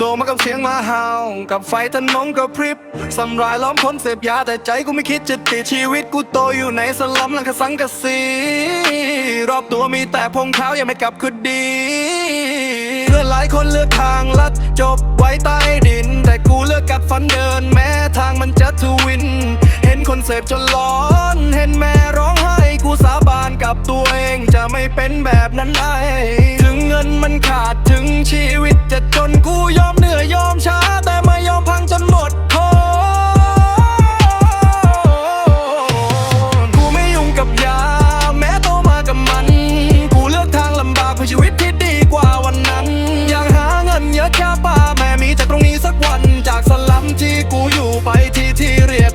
มากับเสียงมาเห่ากับไฟถนนกระพริบสำรายล้อมพ้นเสพยาแต่ใจกูไม่คิดจะติดชีวิตกูโตอยู่ในสลัมหลังคาสังกะสีรอบตัวมีแต่พงเท้ายังไม่กลับคือดีเพื่อนหลายคนเลือกทางลัด จบไว้ใต้ดิน แต่กูเลือกกัดฟันเดิน แม้ทางมันจะทวิน เห็นคนเสพจนร้อน เห็นแม่ร้องไห้กูสาบานกับตัวเองจะไม่เป็นแบบนั้นไอ้ถึงเงินมันขาดถึงชีวิต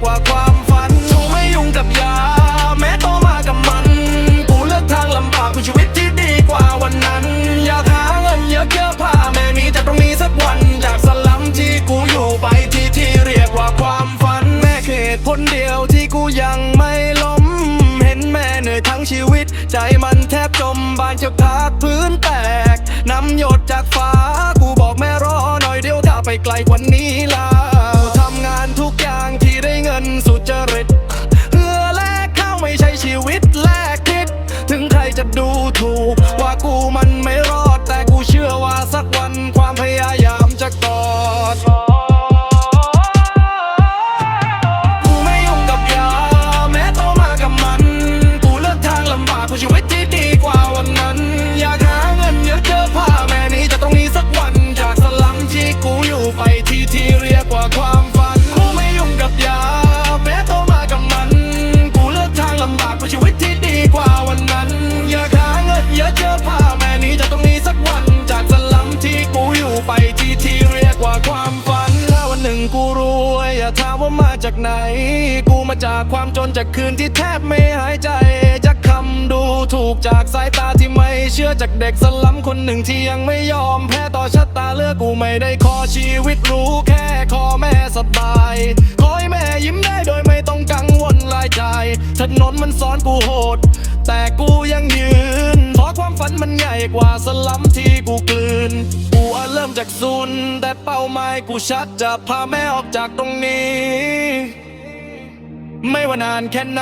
ว่าความฝันกูไม่ยุ่งกับยา แม้โตมากับมัน กูเลือกทางลำบากเพื่อชีวิตที่ดีกว่าวันนั้น อยากหาเงินเยอะแค่ป่าแม่มีจากตรงนี้สักวันจากสลัมที่กูอยู่ไปที่ที่เรียกว่าความฝัน แม่เหตุผลเดียวที่กูยังไม่ล้ม เห็นแม่เหนื่อยทั้งชีวิต ใจมันแทบจมบานจะพักพื้นแตก น้ำหยดจากฟ้า กูบอกแม่รอหน่อยเดี๋ยวถ้าไปไกลกว่านี้ล่ะ จะดูถูก ว่ากูมันไม่รอด แต่กูเชื่อว่าสักวันความพยายามจะกอด จากไหน กูมาจากความจนจากคืนที่แทบไม่หายใจ จากคำดูถูกจากสายตาที่ไม่เชื่อจากเด็กสลัมคนหนึ่งที่ยังไม่ยอมแพ้ต่อชะตาเลือกกูไม่ได้ขอชีวิตรู้แค่ขอแม่สบายขอให้แม่ยิ้มได้โดยไม่ต้องกังวลรายจ่ายถนนมันสอนกูโหด แต่กูยังยืน ฝันมันใหญ่กว่าสลัมที่กูกลืน กูเริ่มจากศูนย์แต่เป้าหมายกูชัดจะพาแม่ออกจากตรงนี้ ไม่ว่านานแค่ไหน